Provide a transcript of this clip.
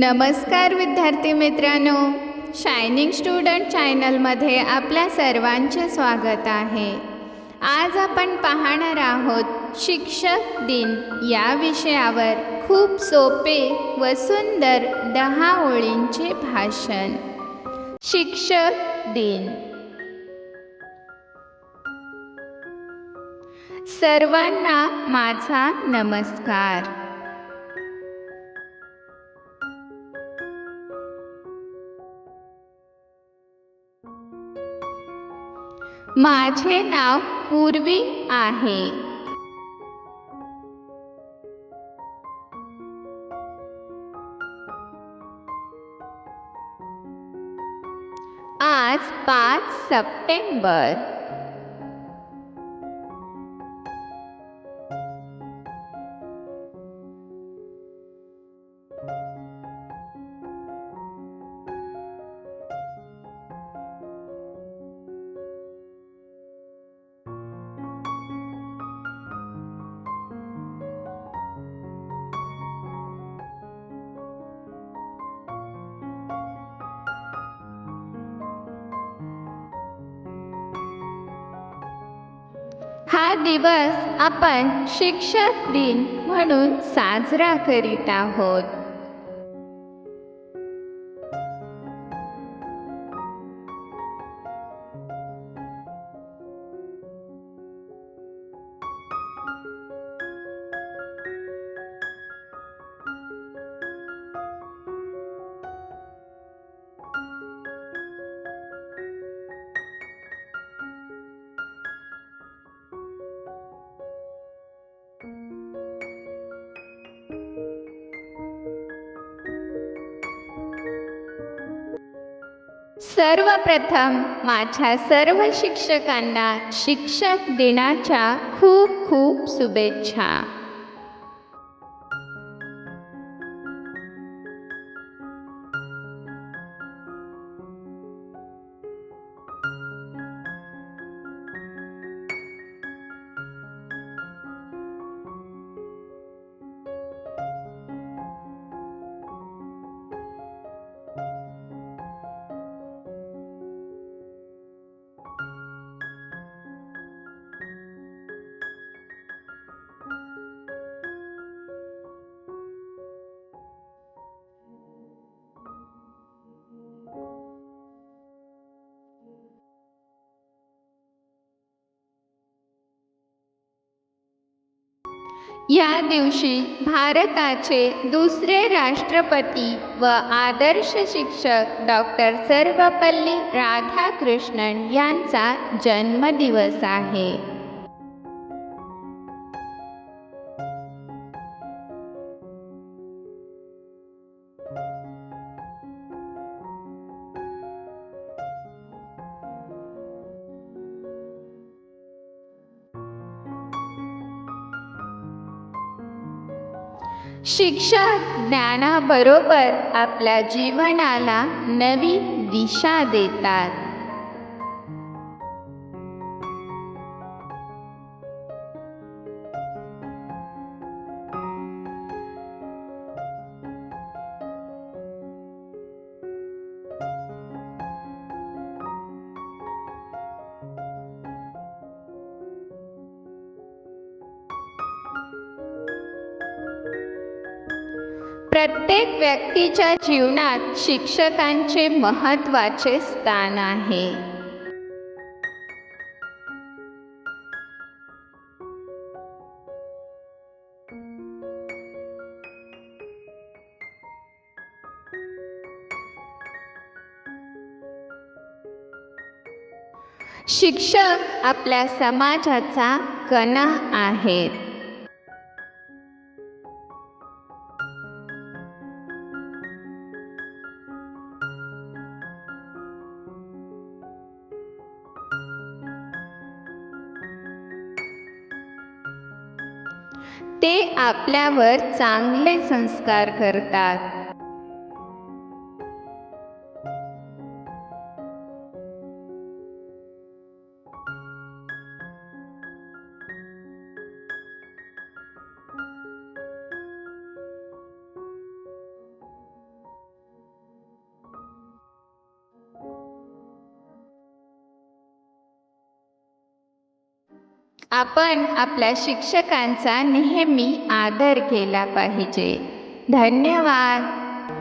नमस्कार विद्यार्थी मित्रांनो. शायनिंग स्टुडंट चॅनलमध्ये आपल्या सर्वांचे स्वागत आहे. आज आपण पाहणार आहोत शिक्षक दिन या विषयावर. खूप सोपे व सुंदर दहा ओळींचे भाषण. शिक्षक दिन. सर्वांना माझा नमस्कार. माझे नाव पूर्वी आहे. आज पाच सप्टेंबर. हा दिवस आपण शिक्षक दिन म्हणून साजरा करीत आहोत. सर्वप्रथम माझ्या सर्व शिक्षकांना शिक्षक दिनाच्या खूप खूप शुभेच्छा. या दिवशी भारताचे दुसरे राष्ट्रपती व आदर्श शिक्षक डॉक्टर सर्वपल्ली राधाकृष्णन यांचा जन्मदिवस आहे. शिक्षण ज्ञानाबरोबर आपल्या जीवनाला नवी दिशा देतात. प्रत्येक व्यक्तीच्या जीवनात शिक्षकांचे महत्त्वाचे स्थान आहे. शिक्षक आपल्या समाजाचा कणा आहेत. ते आपल्यावर चांगले संस्कार करतात. आपण आपल्या शिक्षकांचा नेहमी आदर केला पाहिजे. धन्यवाद.